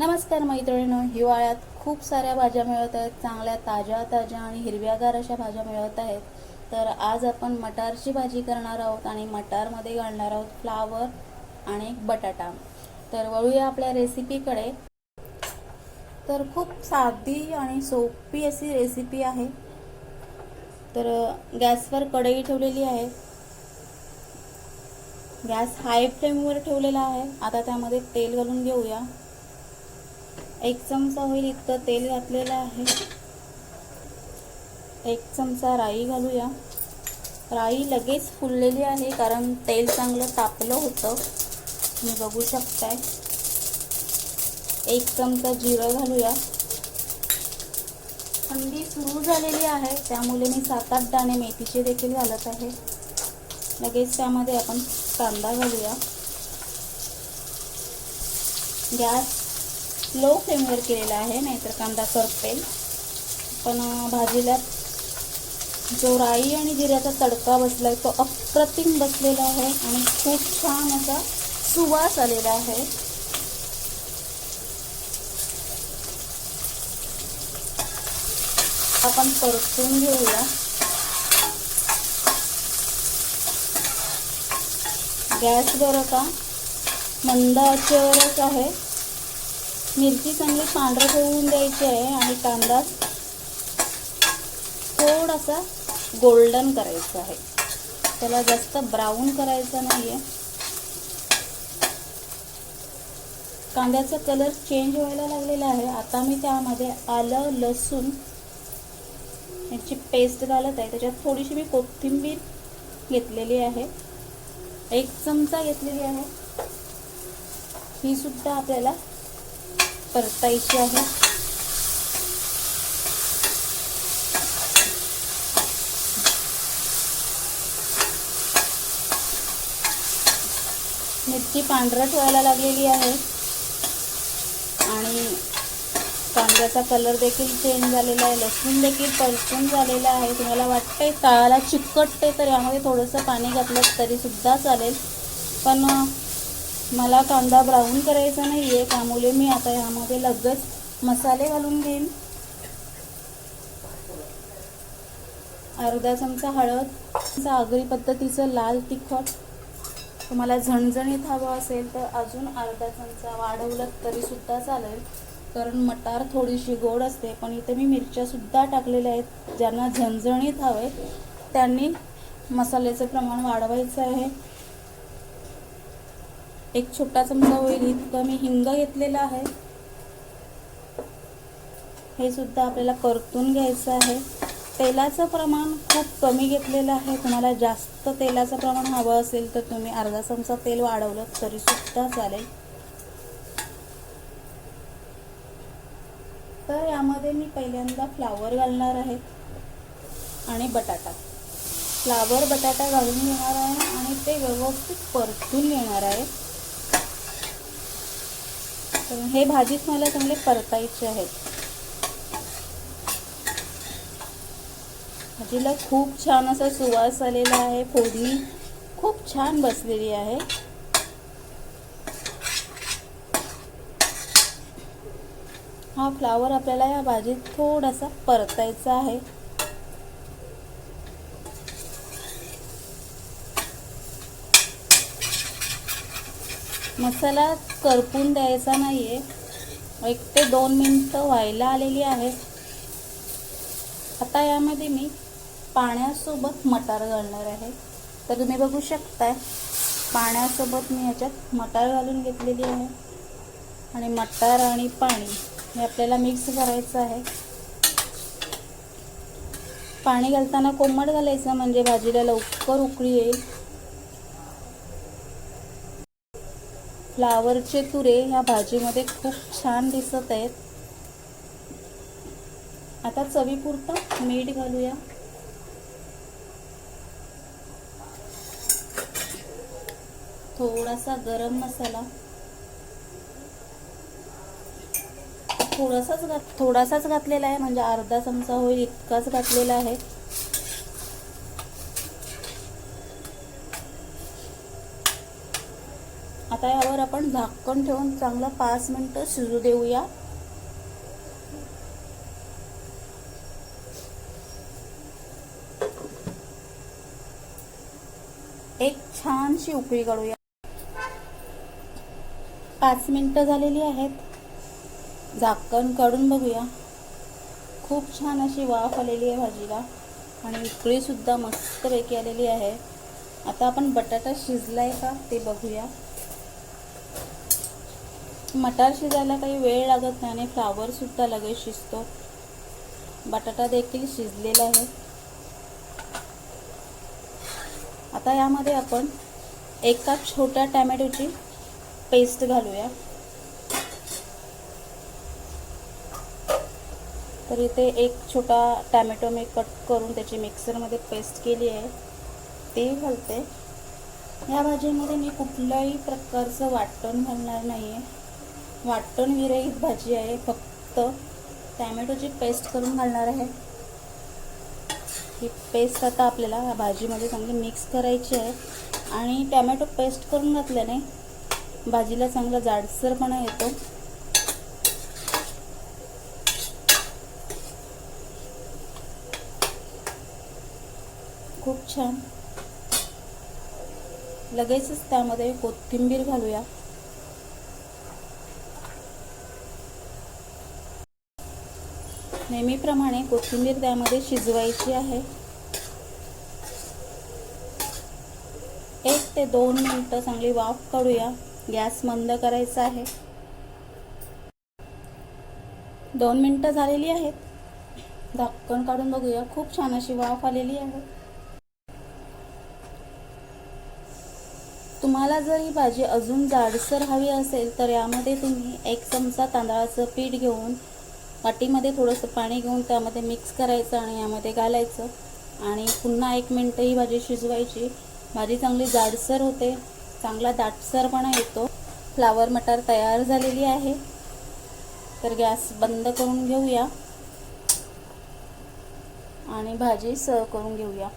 नमस्कार मैत्रिणींनो हिवाळ्यात खूप साऱ्या भाज्या मिळत आहेत चांगल्या ताज्या ताज्या आणि हिरव्यागार अशा भाज्या मिळत आहेत. तर आज आपण मटारची भाजी करणार आहोत आणि मटारमध्ये घालणार आहोत फ्लावर आणि बटाटा. तर वळूया आपल्या रेसिपीकडे. तर खूप साधी आणि सोपी अशी रेसिपी आहे. तर गॅसवर कढई ठेवलेली आहे. गॅस हाय फ्लेमवर ठेवलेला आहे. आता त्यामध्ये तेल घालून घेऊया. एक चमचा होईल इतकं तेल घातलेलं आहे. एक चमचा राई घालूया. राई लगेच फुललेली आहे कारण तेल चांगलं तापलं होतं. तुम्ही बघू शकताय. एक चमचा जिरं घालूया. थंडी सुरू झालेली आहे त्यामुळे मी सात आठ दाणे मेथीचे देखील घालत आहे. लगेच त्यामध्ये आपण कांदा घालूया. गॅस लो फ्लेमवर केलेला आहे नाहीतर कांदा करपेल. पण भाजीला जो राई आणि जिऱ्याचा तडका बसलाय तो अप्रतिम बसलेला आहे आणि खूप छान असा सुवास आलेला आहे. आपण परतून घेऊया. गॅस बरं का मंद आचेवरच आहे. मिरची चांगली पांढरं होऊन द्यायची आहे आणि कांदा थोडासा गोल्डन करायचा आहे. त्याला जास्त ब्राऊन करायचा नाही आहे कांद्याचा कलर चेंज व्हायला लागलेला आहे. आता मी त्यामध्ये आलं लसूण. याची पेस्ट घालत आहे. त्याच्यात थोडीशी मी कोथिंबीर घेतलेली आहे. एक चमचा घेतलेली आहे. ही सुद्धा आपल्याला परतायची आहे. मिरची पांढरट व्हायला लागलेली आहे. आणि कांद्याचा कलर देखील चेंज झालेला आहे. लसूण देखील परतून झालेला आहे. तुम्हाला वाटतंय काळाला चिकटते तर यामध्ये थोडंसं पाणी घातलं तरी सुद्धा चालेल. पण मला कांदा ब्राऊन करायचा नाही आहे त्यामुळे मी आता ह्यामध्ये लगेच मसाले घालून घेईन. अर्धा चमचा हळद आगरी पद्धतीचं लाल तिखट. तुम्हाला झणझणीत हवं असेल तर अजून अर्धा चमचा वाढवलं तरी सुद्धा चालेल. कारण मटार थोडीशी गोड असते पण इथे मी मिरच्या सुद्धा टाकलेल्या आहेत ज्यांना झणझणीत हवे. त्यांनी मसाल्याचं प्रमाण वाढवायचं आहे. एक छोटा चमचा होईल इतकं मी हिंग घेतलेलं आहे. हे सुद्धा आपल्याला परतून घ्यायचं आहे. तेलाचं प्रमाण खूप कमी घेतलेलं आहे. तुम्हाला जास्त तेलाचं प्रमाण हवं असेल तर तुम्ही अर्धा चमचा तेल वाढवलं तरी सुद्धा चालेल. तर यामध्ये मी पहिल्यांदा फ्लावर घालणार आहे आणि बटाटा. फ्लावर बटाटा घालून घेणार आहे आणि ते व्यवस्थित परतून घेणार आहे. तर हे भाजीत मला चांगले परतायचे आहेत. भाजीला खूप छान असा सुवास आलेला आहे. फोडणी खूप छान बसलेली आहे. हा फ्लावर आपल्याला या भाजीत थोडासा परतायचा आहे. मसाला करपून द्यायचा नाही आहे एक ते दोन मिनटं व्हायला आलेली आहेत आता यामध्ये मी पाण्यासोबत मटार घालणार आहे. तर तुम्ही बघू शकताय पाण्यासोबत मी ह्याच्यात मटार घालून घेतलेली आहे. आणि मटार आणि पाणी हे आपल्याला मिक्स करायचं आहे. पाणी घालताना कोमट घालायचं म्हणजे भाजीला लवकर उकळी येईल. फ्लावरचे तुरे ह्या भाजीमध्ये खूप छान दिसत आहेत. आता चवीपुरतं मीठ घालूया. थोडासा गरम मसाला. थोडासाच घात थोडासाच घातलेला आहे म्हणजे अर्धा चमचा होईल इतकाच घातलेला आहे. आता यावर आपण झाकण ठेवून चांगलं पाच मिनटं शिजू देऊया. एक छानशी उकळी काढूया. पाच मिनटं झालेली आहेत. झाकण काढून बघूया. खूप छान अशी वाफ आलेली आहे भाजीला आणि उकळीसुद्धा मस्तपैकी आलेली आहे. आता आपण बटाटा शिजलाय का ते बघूया. मटार शिजायला काही वेळ लागत नाही आणि फ्लावरसुद्धा लगेच शिजतो. बटाटा देखील शिजलेला आहे. आता यामध्ये आपण एका छोट्या टॅमॅटोची पेस्ट घालूया. तर इथे एक छोटा टॅमॅटो मी कट करून त्याची मिक्सरमध्ये पेस्ट केली आहे. ते घालते. या भाजीमध्ये मी कुठल्याही प्रकारचं वाटण घालणार नाही आहे वाटण विरहित भाजी आहे. फक्त टॅमॅटोची पेस्ट करून घालणार आहे. ही पेस्ट आता आपल्याला भाजीमध्ये चांगली मिक्स करायची आहे. आणि टॅमॅटो पेस्ट करून घातल्याने भाजीला चांगला जाडसरपणा येतो. खूप छान. लगेचच त्यामध्ये कोथिंबीर घालूया. नेहमीप्रमाणे कोथिंबीर त्यामध्ये शिजवायची आहे. एक ते दोन मिनटं चांगली वाफ काढूया. गॅस मंद करायचा आहे. दोन मिनटं झालेली आहेत. झाकण काढून बघूया. खूप छान अशी वाफ आलेली आहे. तुम्हाला जर ही भाजी अजून जाडसर हवी असेल तर यामध्ये तुम्ही एक चमचा तांदळाचं पीठ घेऊन वाटीमध्ये थोडंसं पाणी घेऊन त्यामध्ये मिक्स करायचं आणि यामध्ये घालायचं. आणि पुन्हा एक मिनटं ही भाजी शिजवायची. भाजी चांगली जाडसर होते. चांगला दाटसरपणा येतो. फ्लावर मटार तयार झालेली आहे. तर गॅस बंद करून घेऊया. आणि भाजी सर्व करून घेऊया.